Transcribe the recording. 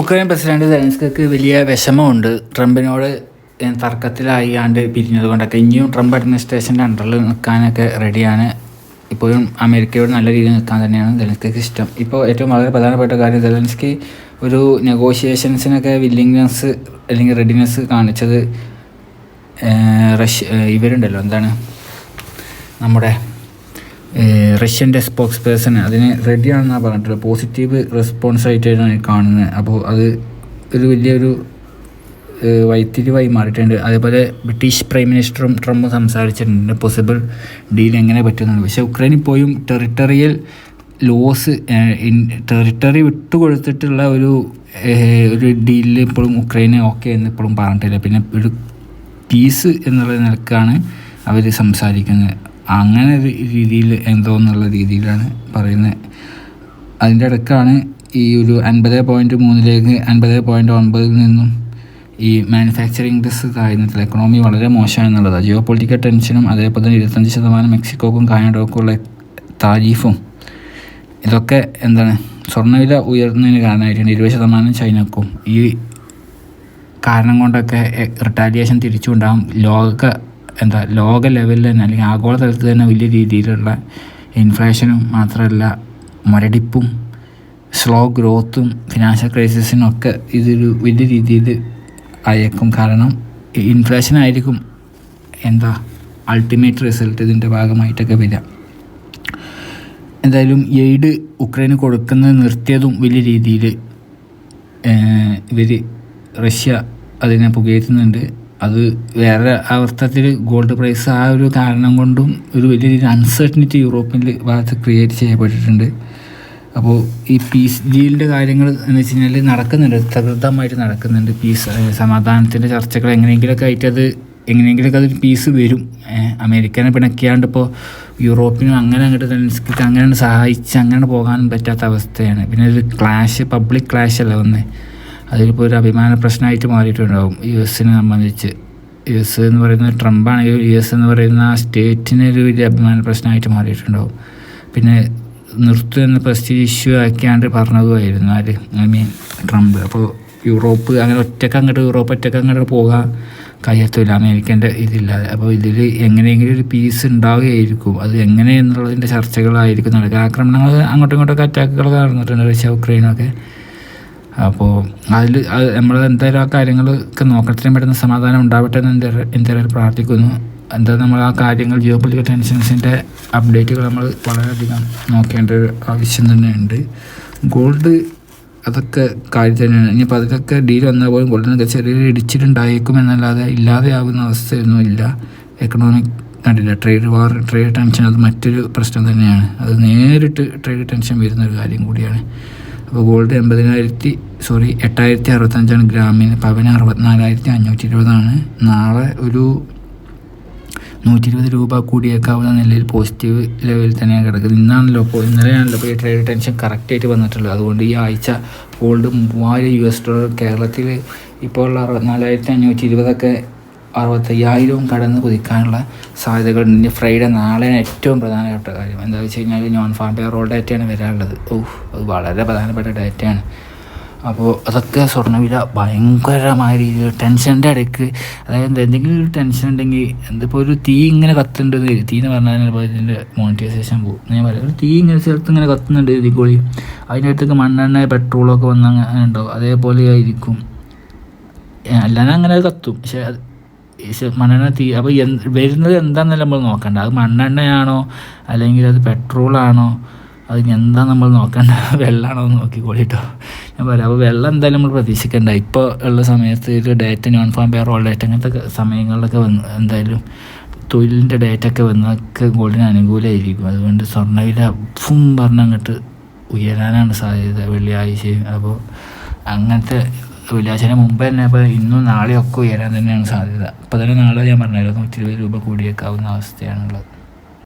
Ukraine president സെലൻസ്കക്ക് വലിയ വിഷമമുണ്ട്. ട്രംപിനോട് തർക്കത്തിലായാണ്ട് പിരിഞ്ഞത് കൊണ്ടൊക്കെ. ഇനിയും ട്രംപ് അഡ്മിനിസ്ട്രേഷന്റെ അണ്ടറിൽ നിൽക്കാനൊക്കെ റെഡിയാണ്. ഇപ്പോഴും അമേരിക്കയോട് നല്ല രീതിയിൽ നിൽക്കാൻ തന്നെയാണ് സെലൻസ്കക്ക് ഇഷ്ടം. ഇപ്പോൾ ഏറ്റവും വളരെ പ്രധാനപ്പെട്ട കാര്യം സെലൻസ്കി ഒരു നെഗോഷിയേഷൻസിനൊക്കെ വില്ലിങ്നെസ് അല്ലെങ്കിൽ റെഡിനെസ് കാണിച്ചത് റഷ്യ ഇവരുണ്ടല്ലോ. എന്താണ്? നമ്മുടെ റഷ്യന്റെ സ്പോക്സ് പേഴ്സൺ അതിന് റെഡിയാണെന്നാണ് പറഞ്ഞിട്ടുള്ളത്. പോസിറ്റീവ് റെസ്പോൺസ് ആയിട്ടാണ് കാണുന്നത്. അപ്പോൾ അത് ഒരു വലിയൊരു വൈത്തിരിവായി മാറിയിട്ടുണ്ട്. അതേപോലെ ബ്രിട്ടീഷ് പ്രൈം മിനിസ്റ്ററും ട്രംപും സംസാരിച്ചിട്ടുണ്ട്. പോസിബിൾ ഡീൽ എങ്ങനെ പറ്റുന്നുണ്ട് പക്ഷേ ഉക്രൈനിൽ പോയും ടെറിട്ടറിയൽ ലോസ് ടെറിട്ടറി വിട്ടുകൊടുത്തിട്ടുള്ള ഒരു ഒരു ഡീലിൽ ഇപ്പോഴും ഉക്രൈന് ഓക്കെ എന്ന് ഇപ്പോഴും പറഞ്ഞിട്ടില്ല. പിന്നെ ഒരു പീസ് എന്നുള്ള നിലക്കാണ് അവർ സംസാരിക്കുന്നത്. അങ്ങനെ ഒരു രീതിയിൽ എന്തോ എന്നുള്ള രീതിയിലാണ് പറയുന്നത് അതിന്റെ ഇടയ്ക്കാണ് ഈ ഒരു അൻപത് പോയിന്റ് മൂന്നിലേക്ക് അൻപത് പോയിന്റ് ഒൻപതിൽ നിന്നും ഈ മാനുഫാക്ചറിങ് ഇൻഡസ്ട്രി താഴ്ന്നിട്ടില്ല എക്കണോമി വളരെ മോശമാണെന്നുള്ളതാണ് ജിയോ പൊളിറ്റിക്കൽ ടെൻഷനും അതേപോലെ തന്നെ ഇരുപത്തഞ്ച് ശതമാനം മെക്സിക്കോക്കും കാനഡോക്കും ഉള്ള താരീഫും ഇതൊക്കെ എന്താണ് സ്വർണവില ഉയർന്നതിന് കാരണമായിട്ടുണ്ട്. ഇരുപത് ശതമാനം ചൈനക്കും ഈ കാരണം കൊണ്ടൊക്കെ റിട്ടാലിയേഷൻ തിരിച്ചുണ്ടാകും ലോക എന്താ ലോക ലെവലിൽ തന്നെ അല്ലെങ്കിൽ ആഗോളതലത്തിൽ തന്നെ വലിയ രീതിയിലുള്ള ഇൻഫ്ലേഷനും മാത്രമല്ല മുരടിപ്പും സ്ലോ ഗ്രോത്തും ഫിനാൻഷ്യൽ ക്രൈസിസിനും ഒക്കെ ഇതൊരു വലിയ രീതിയിൽ അയക്കും കാരണം ഇൻഫ്ലേഷൻ ആയിരിക്കും എന്താ അൾട്ടിമേറ്റ് റിസൾട്ട് ഇതിന്റെ ഭാഗമായിട്ടൊക്കെ വരിക. എന്തായാലും എയ്ഡ് ഉക്രൈന് കൊടുക്കുന്നത് നിർത്തിയതും വലിയ രീതിയിൽ ഇവർ റഷ്യ അതിനെ പുകയറ്റുന്നുണ്ട് അത് വേറെ അർത്ഥത്തിൽ ഗോൾഡ് പ്രൈസ് ആ ഒരു കാരണം കൊണ്ടും ഒരു വലിയ രീതിയിൽ അൺസർട്ടനിറ്റി യൂറോപ്പിൽ ഭാഗത്ത് ക്രിയേറ്റ് ചെയ്യപ്പെട്ടിട്ടുണ്ട്. അപ്പോൾ ഈ പീസ് ഡീലിന്റെ കാര്യങ്ങൾ എന്ന് വെച്ച് കഴിഞ്ഞാൽ നടക്കുന്നുണ്ട്. തകൃതമായിട്ട് നടക്കുന്നുണ്ട്. പീസ് സമാധാനത്തിന്റെ ചർച്ചകൾ എങ്ങനെയെങ്കിലുമൊക്കെ ആയിട്ട് അത് എങ്ങനെയെങ്കിലുമൊക്കെ അത് പീസ് വരും. അമേരിക്കനെ പിണക്കിയാണ്ട് ഇപ്പോൾ യൂറോപ്പിനും അങ്ങനെ അങ്ങോട്ട് തന്നെ അങ്ങനെ സഹായിച്ച് അങ്ങനെ പോകാൻ പറ്റാത്ത അവസ്ഥയാണ്. പിന്നെ ഒരു ക്ലാഷ് പബ്ലിക് ക്ലാഷ് അല്ല ഒന്ന് അതിലിപ്പോൾ ഒരു അഭിമാന പ്രശ്നമായിട്ട് മാറിയിട്ടുണ്ടാകും യു എസിനെ സംബന്ധിച്ച്. യു എസ് എന്ന് പറയുന്ന ട്രംപാണെങ്കിൽ യു എസ് എന്ന് പറയുന്ന ആ സ്റ്റേറ്റിന് ഒരു വലിയ അഭിമാന പ്രശ്നമായിട്ട് മാറിയിട്ടുണ്ടാകും പിന്നെ നിർത്തും എന്ന പ്രസ്റ്റീജ് ഇഷ്യൂ ആക്കിയാണ്ട് പറഞ്ഞതുമായിരുന്നു. ആര്? I mean Trump. അപ്പോൾ യൂറോപ്പ് അങ്ങനെ ഒറ്റയ്ക്ക് അങ്ങോട്ട് യൂറോപ്പ് ഒറ്റയ്ക്ക് അങ്ങോട്ട് പോകാൻ കഴിയത്തില്ല അമേരിക്കന്റെ ഇതില്ലാതെ അപ്പോൾ ഇതിൽ എങ്ങനെയെങ്കിലും ഒരു പീസ് ഉണ്ടാവുകയായിരിക്കും. അത് എങ്ങനെ എന്നുള്ളതിന്റെ ചർച്ചകളായിരിക്കും. നടക്കുക ആക്രമണങ്ങൾ അങ്ങോട്ടും ഇങ്ങോട്ടൊക്കെ അറ്റാക്കുകൾ നടന്നിട്ടുണ്ട്. റഷ്യ ഉക്രൈനൊക്കെ. അപ്പോൾ അതിൽ നമ്മൾ എന്തായാലും ആ കാര്യങ്ങളൊക്കെ നോക്കത്രയും പെട്ടെന്ന് സമാധാനം ഉണ്ടാവട്ടെ എന്ന് എന്തായാലും പ്രാർത്ഥിക്കുന്നു. എന്താ നമ്മൾ ആ കാര്യങ്ങൾ ജിയോ പൊളിറ്റിക്കൽ ടെൻഷൻസിന്റെ അപ്ഡേറ്റുകൾ നമ്മൾ വളരെയധികം നോക്കേണ്ട ഒരു ആവശ്യം തന്നെയുണ്ട്. ഗോൾഡ് അതൊക്കെ കാര്യം തന്നെയാണ്. ഇനിയിപ്പോൾ അതിലൊക്കെ ഡീൽ വന്നാൽ പോലും ഗോൾഡിനൊക്കെ ചെറിയൊരു ഇടിച്ചിട്ടുണ്ടായേക്കും എന്നല്ലാതെ ഇല്ലാതെയാകുന്ന അവസ്ഥയൊന്നും ഇല്ല എക്കണോമിക് കണ്ടില്ല? ട്രേഡ് വാർ ട്രേഡ് ടെൻഷൻ അത് മറ്റൊരു പ്രശ്നം തന്നെയാണ്. അത് നേരിട്ട് ട്രേഡ് ടെൻഷൻ വരുന്ന ഒരു കാര്യം കൂടിയാണ്. അപ്പോൾ ഗോൾഡ് എൺപതിനായിരത്തി സോറി എട്ടായിരത്തി അറുപത്തഞ്ചാണ് ഗ്രാമിന്. പവന് അറുപത്തിനാലായിരത്തി അഞ്ഞൂറ്റി ഇരുപതാണ് നാളെ ഒരു നൂറ്റി ഇരുപത് രൂപ കൂടിയേക്കാവുന്ന നിലയിൽ പോസിറ്റീവ് ലെവലിൽ തന്നെയാണ് കിടക്കുന്നത്. ഇന്നാണല്ലോ ഇപ്പോൾ ഇന്നലെയാണല്ലോ ഇപ്പോൾ ഈ ട്രേഡ് ടെൻഷൻ കറക്റ്റായിട്ട് വന്നിട്ടുള്ളത്. അതുകൊണ്ട് ഈ ആഴ്ച ഗോൾഡ് മൂവായിരം യു എസ് ഡോളർ കേരളത്തിൽ ഇപ്പോൾ ഉള്ള അറുപത്തിനാലായിരത്തി അഞ്ഞൂറ്റി ഇരുപതൊക്കെ അറുപത്തയ്യായിരവും കടന്ന് കുതിക്കാനുള്ള സാധ്യതകളുണ്ട് ഇനി ഫ്രൈഡേ നാളെയാണ് ഏറ്റവും പ്രധാനപ്പെട്ട കാര്യം. എന്താ വെച്ച് കഴിഞ്ഞാൽ നോൺ ഫാം പേ റോൾ ഡേറ്റയാണ് വരാനുള്ളത്. ഓഹ് അത് വളരെ പ്രധാനപ്പെട്ട ഡേറ്റയാണ് അപ്പോൾ അതൊക്കെ സ്വർണവില ഭയങ്കരമായ രീതിയിൽ ടെൻഷന്റെ ഇടയ്ക്ക് അതായത് എന്തെങ്കിലും ഒരു ടെൻഷൻ ഉണ്ടെങ്കിൽ എന്തിപ്പോൾ ഒരു തീ ഇങ്ങനെ കത്തുന്നുണ്ട് തീ എന്ന് പറഞ്ഞാൽ ഇപ്പോൾ ഇതിന്റെ മോണിറ്റൈസേഷൻ പോകും. ഞാൻ പറയാം ഒരു തീ ഇങ്ങനെ ചേർത്ത് ഇങ്ങനെ കത്തുന്നുണ്ട് ഇതിക്കോളി. അതിന്റെ അടുത്തേക്ക് മണ്ണെണ്ണ പെട്രോളൊക്കെ വന്ന് അങ്ങനെ ഉണ്ടാവും. അതേപോലെ ആയിരിക്കും. അല്ലാതെ അങ്ങനെ കത്തും. പക്ഷെ മണ്ണെണ്ണ തീ അപ്പോൾ വരുന്നത് എന്താണെന്നല്ല നമ്മൾ നോക്കണ്ട? അത് മണ്ണെണ്ണയാണോ? അല്ലെങ്കിൽ അത് പെട്രോളാണോ? അത് എന്താ നമ്മൾ നോക്കണ്ട? വെള്ളമാണോ എന്ന് നോക്കിക്കോളിട്ടോ. ഞാൻ പറയാം. അപ്പോൾ വെള്ളം എന്തായാലും നമ്മൾ പ്രതീക്ഷിക്കണ്ട. ഇപ്പോൾ ഉള്ള സമയത്ത് data non farm payroll data അങ്ങനത്തെ സമയങ്ങളിലൊക്കെ വന്ന് എന്തായാലും തൊഴിലിന്റെ ഡേറ്റ ഒക്കെ വന്നൊക്കെ ഗോൾഡിന് അനുകൂലമായിരിക്കും അതുകൊണ്ട് സ്വർണവില ഫും പറഞ്ഞങ്ങോട്ട് ഉയരാനാണ് സാധ്യത വെള്ളിയാഴ്ചയും. അപ്പോൾ അങ്ങനത്തെ വെള്ളിയാഴ്ചന് മുമ്പ് തന്നെ ഇപ്പോൾ ഇന്നും നാളെയൊക്കെ ഉയരാൻ തന്നെയാണ് സാധ്യത. അപ്പോൾ തന്നെ നാളെ ഞാൻ പറഞ്ഞല്ലോ നൂറ്റി ഇരുപത് രൂപ കൂടിയേക്കാവുന്ന അവസ്ഥയാണുള്ളത്.